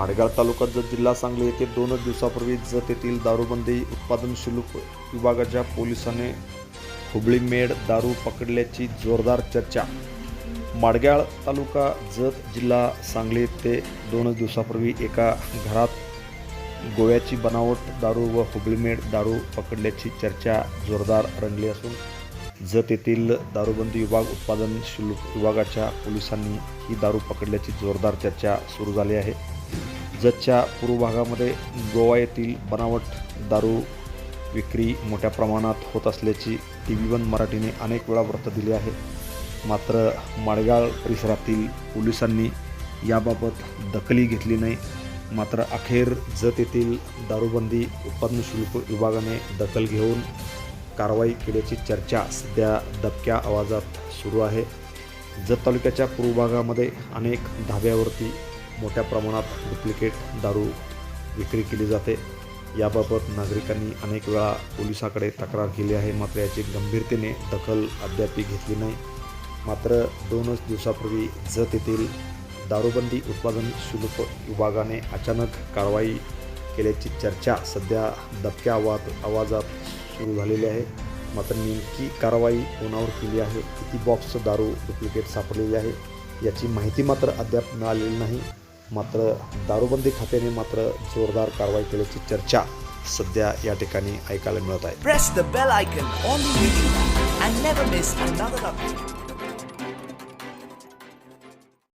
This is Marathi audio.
माडगाव तालुका जत जिल्हा सांगली येथे दोनच दिवसापूर्वी जत येथील दारूबंदी उत्पादन शुल्क विभागाच्या पोलिसांनी हुबळी मेड दारू पकडल्याची जोरदार चर्चा. माडगाळ तालुका जत जिल्हा सांगली येथे दोनच दिवसापूर्वी एका घरात गोव्याची बनावट दारू व हुबळीमेड दारू पकडल्याची चर्चा जोरदार रंगली असून जत येथील दारूबंदी विभाग उत्पादन शुल्क विभागाच्या पोलिसांनी ही दारू पकडल्याची जोरदार चर्चा सुरू झाली आहे. जतच्या पूर्व भागामध्ये गोवा येथील बनावट दारू विक्री मोठ्या प्रमाणात होत असल्याची टी व्ही वन मराठीने अनेक वेळा वृत्त दिले आहे. मात्र माडगाळ परिसरातील पोलिसांनी याबाबत दखली घेतली नाही. मात्र अखेर जत येथील दारूबंदी उत्पादन शुल्क विभागाने दखल घेऊन कारवाई केल्याची चर्चा सध्या दबक्या आवाजात सुरू आहे. जत तालुक्याच्या पूर्व भागामध्ये अनेक धाब्यावरती मोठ्या प्रमाणात डुप्लिकेट दारू विक्री केली जाते. याबाबत नागरिकांनी अनेक वेळा पोलिसाकडे तक्रार केली आहे मात्र याची गंभीरतेने दखल अद्याप घेतली नाही. मात्र दोनच दिवसापूर्वी जत येथील दारूबंदी उत्पादन शुल्क विभागाने अचानक कारवाई केल्याची चर्चा सध्या दबक्या आवाज आवाजात सुरू झालेली आहे. मात्र नेमकी कारवाई कोणावर केली आहे? किती बॉक्स दारू डुप्लिकेट सापडलेली आहे? याची माहिती मात्र अद्याप मिळालेली नाही. मात्र दारूबंदी खात्याने मात्र जोरदार कारवाई केल्याची चर्चा सध्या या ठिकाणी ऐकायला मिळत आहे.